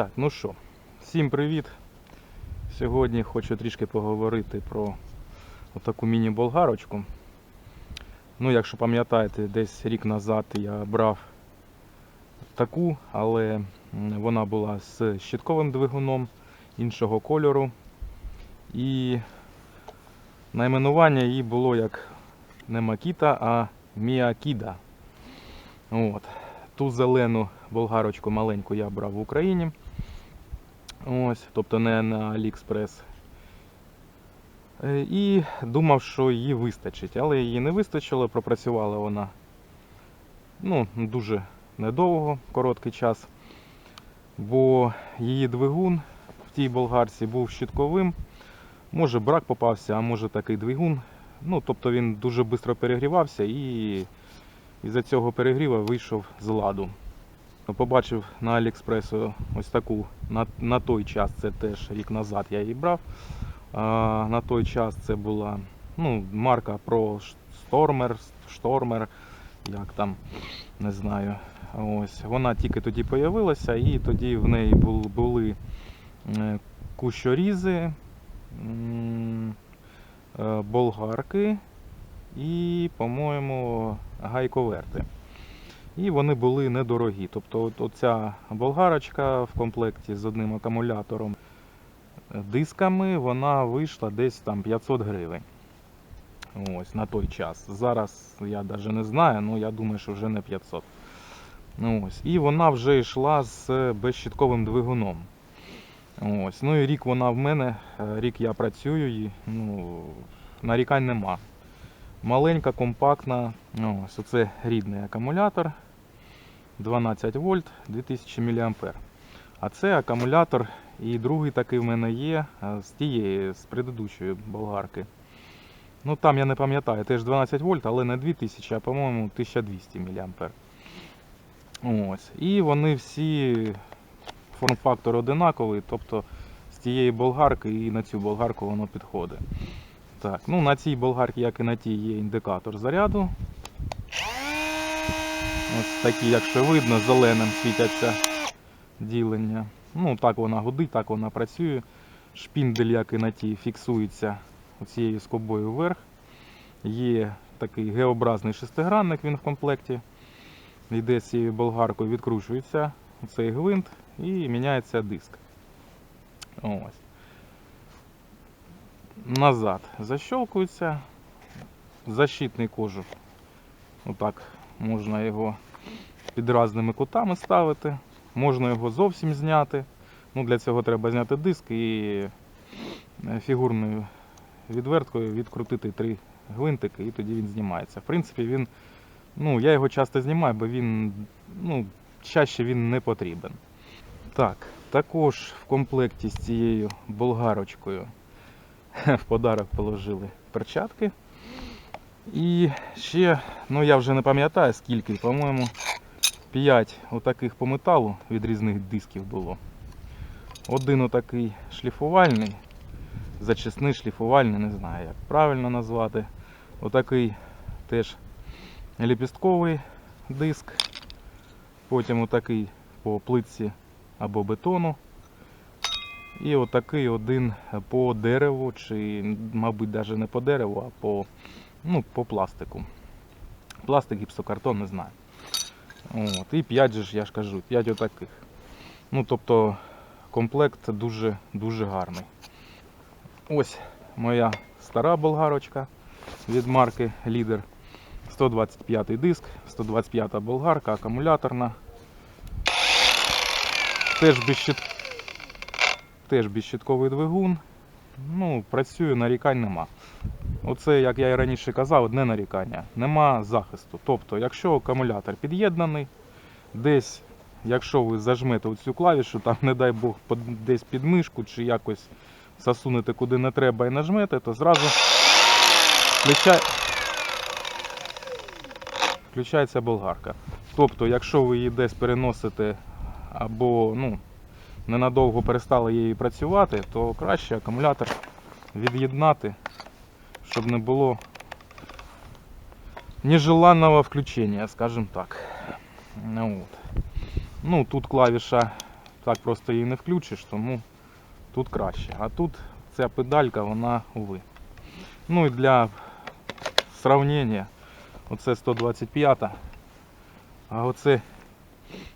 Так, ну що, всім привіт. Сьогодні хочу трішки поговорити про таку міні-болгарочку. Ну, якщо пам'ятаєте, десь рік назад я брав таку, але вона була з щитковим двигуном іншого кольору. І найменування її було як не Макіта, а Міакіда. От. Ту зелену болгарочку маленьку я брав в Україні. Ось, тобто не на AliExpress. Е, І думав, що її вистачить, але її не вистачило, пропрацювала вона ну, дуже недовго, короткий час. Бо її двигун в тій болгарці був щитковим. Може брак попався, а може такий двигун. Ну, тобто він дуже швидко перегрівався і із-за цього перегріва вийшов з ладу. Побачив на Аліекспресу ось таку. На, на той час, це теж рік назад я її брав. А, на той час це була ну, марка про Stormer, Stormer, як там, не знаю. Ось. Вона тільки тоді появилася, і тоді в неї бу- були е, кущорізи, е, болгарки і, по-моєму, гайковерти. І вони були недорогі. Тобто от, оця болгарочка в комплекті з одним акумулятором е, дисками, вона вийшла десь там 500 гривень. Ось на той час. Зараз я навіть не знаю, але я думаю, що вже не 500. Ну, Ось. І вона вже йшла з безщитковим двигуном. Ось. Ну і рік вона в мене, е, рік я працюю, і ну, нарікань нема. Маленька, компактна. Ну, Ось оце рідний акумулятор. 12 вольт 2000 мА. А це акумулятор і другий такий в мене є з тієї, з предыдущої болгарки. Ну там я не пам'ятаю, теж 12 вольт, але не 2000, а по-моєму 1200 мА. Ось. І вони всі форм-фактор одинаковий, тобто з тієї болгарки і на цю болгарку воно підходить. Так, ну на цій болгарці, як і на тій, є індикатор заряду. Ось такі, якщо видно, зеленим світяться ділення. Ну, так вона гудить, так вона працює. Шпіндель, як і на тій, фіксується цією скобою вверх. Є такий Г-образний шестигранник, він в комплекті. Йде з цією болгаркою, відкручується цей гвинт і міняється диск. Ось. Назад защелкується. Защитний кожух. Отак можна його під різними кутами ставити. Можна його зовсім зняти. Ну, для цього треба зняти диск і е, фігурною відверткою відкрутити три гвинтики і тоді він знімається. В принципі, він, ну, я його часто знімаю, бо він, ну, чаще він не потрібен. Так, також в комплекті з цією болгарочкою в подарок положили перчатки. І ще, ну я вже не пам'ятаю скільки, по-моєму, 5 отаких по металу від різних дисків було. Один отакий шліфувальний, зачисний шліфувальний, не знаю як правильно назвати. Отакий теж ліпістковий диск. Потім отакий по плитці або бетону. І отакий один по дереву, чи, мабуть, навіть не по дереву, а по, ну, по пластику. Пластик, гіпсокартон, не знаю. От. І 5 же ж, я ж кажу, 5 отаких. Ну, тобто комплект дуже, дуже гарний. Ось моя стара болгарочка від марки Leader. 125 диск, 125 болгарка, акумуляторна. Теж без безщит... Теж безщитковий двигун. Ну, працює, нарікань нема. Оце, як я і раніше казав, одне нарікання. Нема захисту. Тобто, якщо акумулятор під'єднаний, десь, якщо ви зажмете оцю клавішу, там, не дай Бог, десь під мишку чи якось засунете куди не треба і нажмете, то зразу включає... включається болгарка. Тобто, якщо ви її десь переносите або ну, ненадовго перестали її працювати, то краще акумулятор від'єднати, щоб не було нежеланного включення, скажімо так. Ну, от. ну тут клавіша так просто її не включиш, тому тут краще. А тут ця педалька, вона уви. Ну і для сравнення, оце 125, а оце,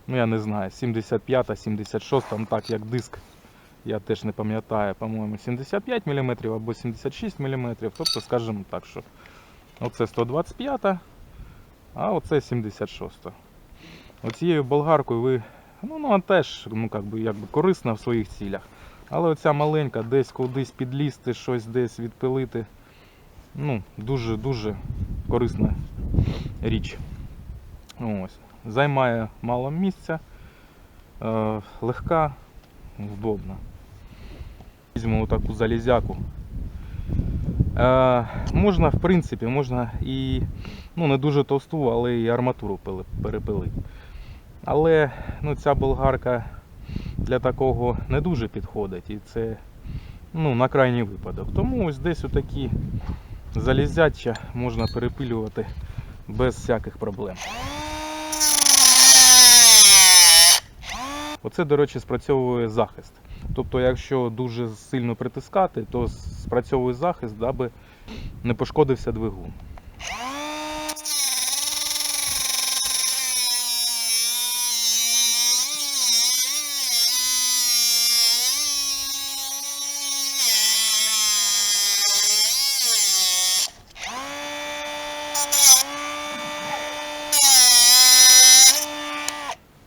ну я не знаю, 75, 76, там так як диск, я теж не пам'ятаю, по-моєму, 75 мм або 76 мм. Тобто, скажімо так, що оце 125, а оце 76. Оцією болгаркою ви, ну вона теж ну, как би, якби корисна в своїх цілях. Але оця маленька, десь кудись підлізти, щось десь відпилити. Ну, дуже-дуже корисна річ. Ось. Займає мало місця, е, легка, удобна. Візьмемо таку залізяку. Е, можна, в принципі, можна і ну, не дуже товсту, але і арматуру пили- перепилити. Але ну, ця болгарка для такого не дуже підходить. І це ну, на крайній випадок. Тому ось десь отакі залізяча можна перепилювати без всяких проблем. Оце, до речі, спрацьовує захист. Тобто, якщо дуже сильно притискати, то спрацьовує захист, даби не пошкодився двигун.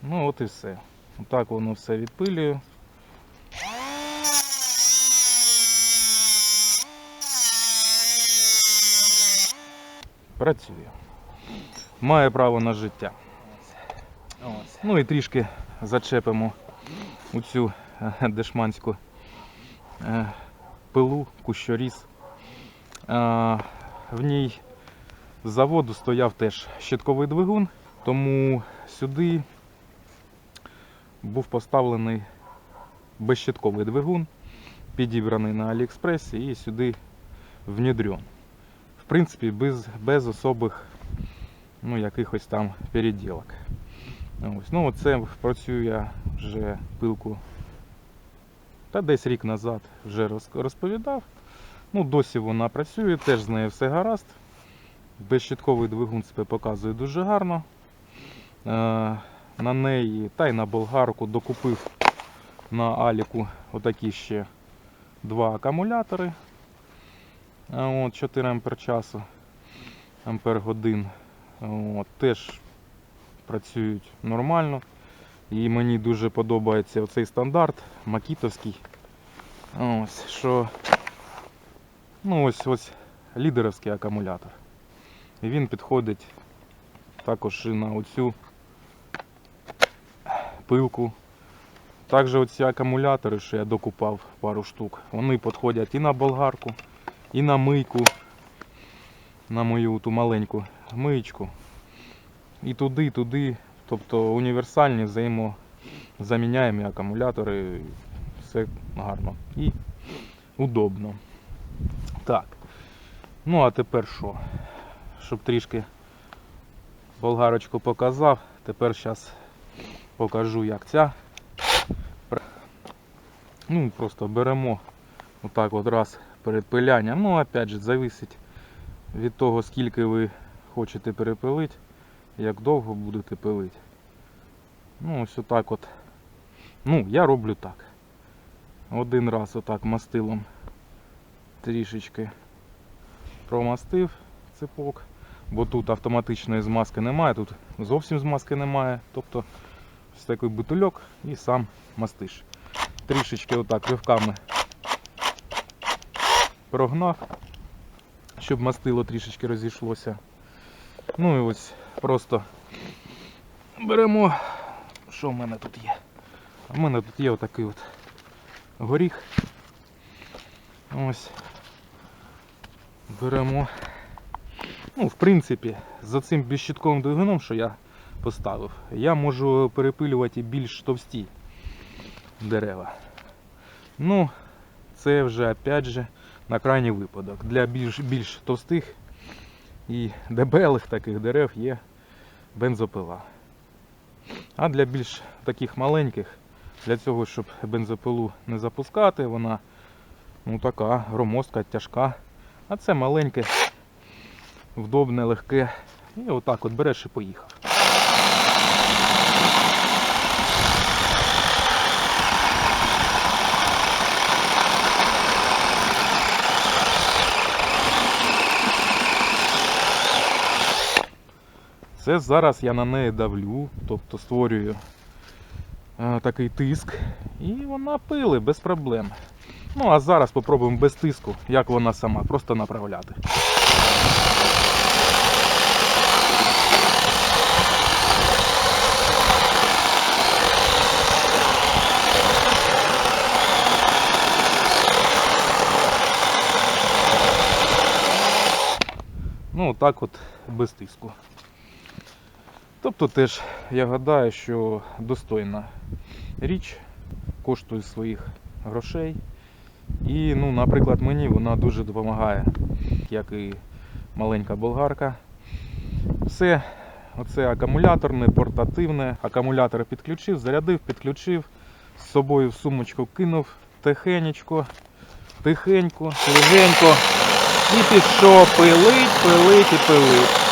Ну от і все. Отак воно все відпилює. Працює. Має право на життя. Ну і трішки зачепимо у цю е, дешманську е, пилу, кущоріз. Е, В ній з заводу стояв теж щитковий двигун, тому сюди був поставлений безщитковий двигун, підібраний на Аліекспресі і сюди внідрен. В принципі, без, без особих ну, якихось там переділок. Ось. Ну, оце працюю я вже пилку. Та десь рік назад вже розповідав. Ну, досі вона працює, теж з нею все гаразд. Безщитковий двигун себе показує дуже гарно. На неї та й на болгарку докупив на Аліку отакі ще два акумулятори. От, 4 ампер часу, ампер годин. От, теж працюють нормально. І мені дуже подобається оцей стандарт макітовський. Ось, що ну ось ось лідеровський акумулятор. І він підходить також і на оцю пилку. Також оці акумулятори, що я докупав пару штук, вони підходять і на болгарку, і на мийку, на мою ту маленьку миєчку. І туди, і туди. Тобто універсальні взаємозаміняємі акумулятори. Все гарно і удобно. Так. Ну а тепер що? Щоб трішки болгарочку показав, тепер зараз покажу як ця. Ну, просто беремо отак от раз перед. Ну, опять же, зависить від того, скільки ви хочете перепилити, як довго будете пилити. Ну, ось отак от. Ну, я роблю так. Один раз отак мастилом трішечки промастив ципок, бо тут автоматичної змазки немає, тут зовсім змазки немає. Тобто ось такий бутильок і сам мастиш. Трішечки отак ривками прогнав, щоб мастило трішечки розійшлося. Ну і ось просто беремо. Що в мене тут є? У мене тут є отакий от горіх. Ось. Беремо. Ну, в принципі, за цим безщитковим двигуном, що я поставив, я можу перепилювати більш товсті дерева. Ну, це вже опять же на крайній випадок. Для більш, більш товстих і дебелих таких дерев є бензопила. А для більш таких маленьких Для цього, щоб бензопилу не запускати, вона ну, така громоздка, тяжка. А це маленьке, вдобне, легке. І отак от береш і поїхав. Це зараз я на неї давлю, тобто створюю е, такий тиск, і вона пили без проблем. Ну а зараз попробуємо без тиску, як вона сама, просто направляти. Ну, так от без тиску. Тобто теж я гадаю, що достойна річ коштує своїх грошей. І, ну, наприклад, мені вона дуже допомагає, як і маленька болгарка. Все, оце акумуляторне, портативне. Акумулятор підключив, зарядив, підключив, з собою в сумочку кинув тихенечко, тихенько, легенько. І пішов пилить, пилить і пилить.